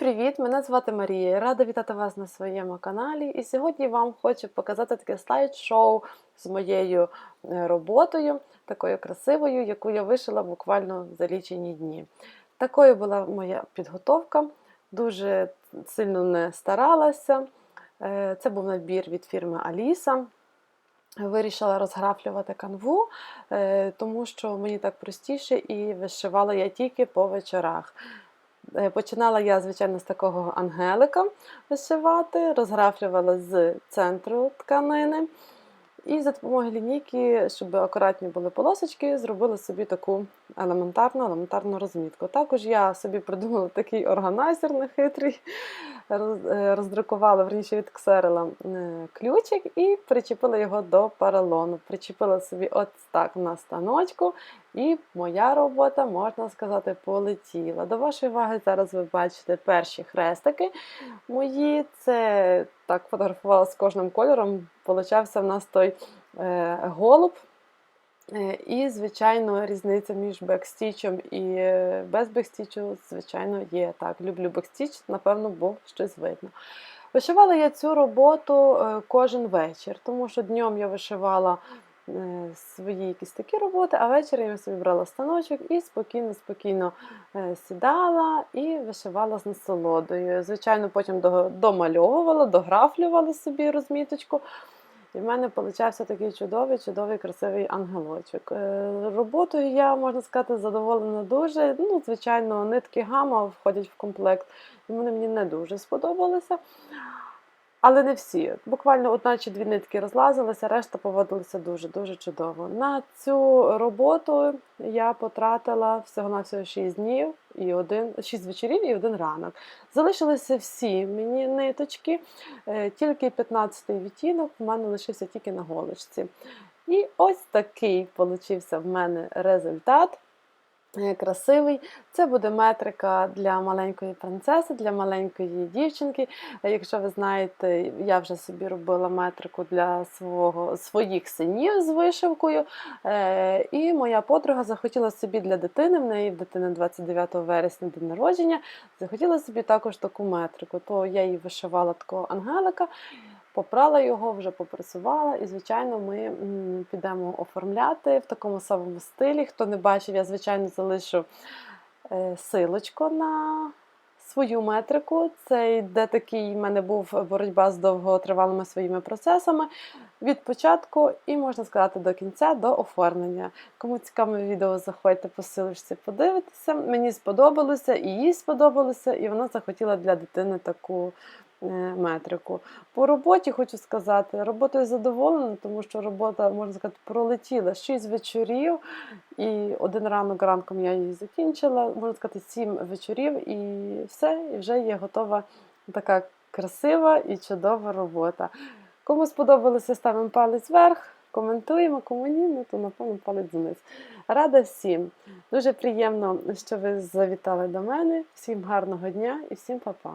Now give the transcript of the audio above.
привіт! Мене звати Марія. Рада вітати вас на своєму каналі. І сьогодні вам хочу показати таке слайд-шоу з моєю е, роботою, такою красивою, яку я вишила буквально за лічені дні. Такою була моя підготовка, дуже сильно не старалася. Е, Це був набір від фірми Аліса. Вирішила розграфлювати канву, е, тому що мені так простіше і вишивала я тільки по вечорах. Е, Починала я, звичайно, з такого ангелика вишивати, розграфлювала з центру тканини. І за допомогою лінійки, щоб акуратні були полосочки, зробила собі таку елементарну елементарну розмітку. Також я собі придумала такий органайзер нехитрий, роздрукувала верніше від ксерила е, ключик і причепила його до поролону. Причепила собі от так на станочку, і моя робота, можна сказати, полетіла. До вашої уваги зараз ви бачите перші хрестики мої. Це так фотографувала з кожним кольором. Получався в нас той е, голуб. Е, І, звичайно, різниця між бекстічем і е, без бекстічу, звичайно, є. Так, люблю бекстіч, напевно, бо щось видно. Вишивала я цю роботу е, кожен вечір, тому що днем я вишивала свої якісь такі роботи, а ввечері я собі брала станочок і спокійно-спокійно сідала і вишивала з насолодою. Звичайно, потім домальовувала, дографлювала собі розміточку. І в мене получався такий чудовий, чудовий, красивий ангелочок. Е, Роботою я, можна сказати, задоволена дуже. Ну, звичайно, нитки гама входять в комплект, і вони мені не дуже сподобалися. Але не всі. Буквально одна чи дві нитки розлазилися, решта поводилися дуже-дуже чудово. На цю роботу я потратила всього-навсього 6 днів і один, 6 вечорів і один ранок. Залишилися всі мені ниточки, е, тільки 15-й відтінок в мене лишився тільки на голочці. І ось такий получився в мене результат. Е, Красивий. Це буде метрика для маленької принцеси, для маленької дівчинки. Якщо ви знаєте, я вже собі робила метрику для свого, своїх синів з вишивкою. Е, І моя подруга захотіла собі для дитини, в неї в дитини 29 вересня день народження, захотіла собі також таку метрику. То я їй вишивала такого ангелика. Попрала його, вже попресувала, і, звичайно, ми підемо оформляти в такому самому стилі. Хто не бачив, я, звичайно, залишу е, силочку на свою метрику. Це йде такий, в мене був боротьба з довготривалими своїми процесами від початку і, можна сказати, до кінця, до оформлення. Кому цікаве відео, заходьте по силочці, подивитися. Мені сподобалося, і їй сподобалося, і вона захотіла для дитини таку е, метрику. По роботі хочу сказати, роботою задоволена, тому що робота, можна сказати, пролетіла 6 вечорів, і один ранок ранком я її закінчила, можна сказати, 7 вечорів, і все, і вже є готова така красива і чудова робота. Кому сподобалося, ставимо палець вверх, коментуємо, кому ні, ну то напевно палець вниз. Рада всім. Дуже приємно, що ви завітали до мене. Всім гарного дня і всім па-па.